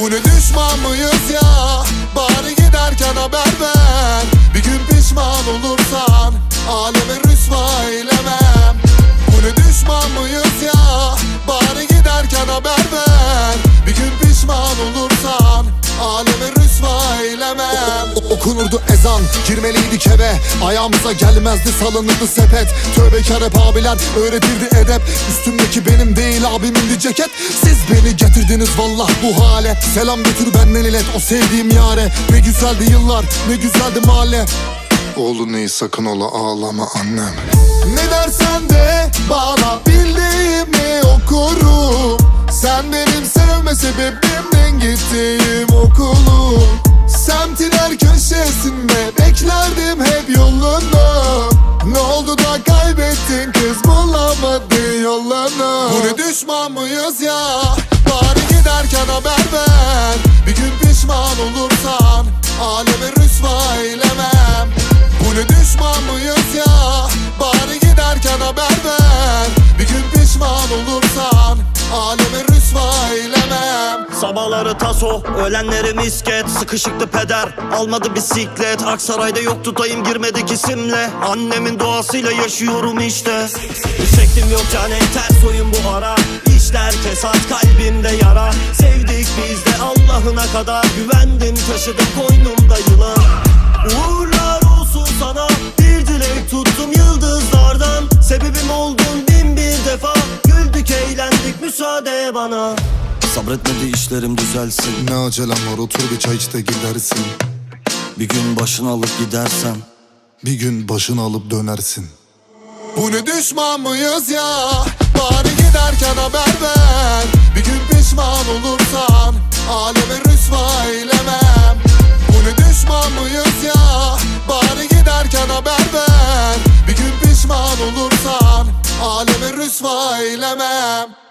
Bu ne düşman mıyız ya? Bari giderken haber ver. Bir gün pişman olursan Aleme rüsva eylemem. Bu ne düşman mıyız ya? Bari giderken haber ver. Bir gün pişman olursan Okunurdu ezan girmeliydik eve Ayağımıza gelmezdi salınırdı sepet. Tövbekar hep abiler öğretirdi edep. Üstümdeki benim değil abimin bir ceket. Siz beni getirdiniz vallah bu hale. Selam götür benden ilet o sevdiğim yare. Ne güzeldi yıllar ne güzeldi mahalle. Oğlum neyi sakın ola ağlama annem. Ne dersen de bana bildiğimi okurum. Sen benim sevme sebebimden gittiğim okulum Semtin her köşesinde beklerdim hep yolunu Ne oldu da kaybettin kız bulamadın yolunu Bu ne düşman mıyız ya Bari giderken haber ver. Bir gün pişman olursan Aleme rüsva eylemem. Bu ne düşman mıyız ya Bari giderken haber ver. Bir gün pişman olursan eylemem Sabahları taso, öğlenleri misket. Sıkışıktı peder, almadı bisiklet. Aksaray'da yok tutayım girmedik isimle Annemin doğasıyla yaşıyorum işte. Şeklim yok cane ters oyun bu ara. İşler kesat kalbimde yara. Sevdik biz de Allah'ına kadar. Güvendim taşıdım koynumda yılan Uğurlar olsun sana. Bir dilek tuttum yıldızlardan. Sebebim oldun bin bir defa. Güldük eğlendik müsaade bana Sabretmedi işlerim düzelsin. Ne acelem var otur bir çay iç de gidersin. Bir gün başını alıp gidersen Bir gün başını alıp dönersin. Bu ne düşman mıyız ya? Bari giderken haber ver. Bir gün pişman olursan Aleme rüsva eylemem. Bu ne düşman mıyız ya? Bari giderken haber ver. Bir gün pişman olursan Aleme rüsva eylemem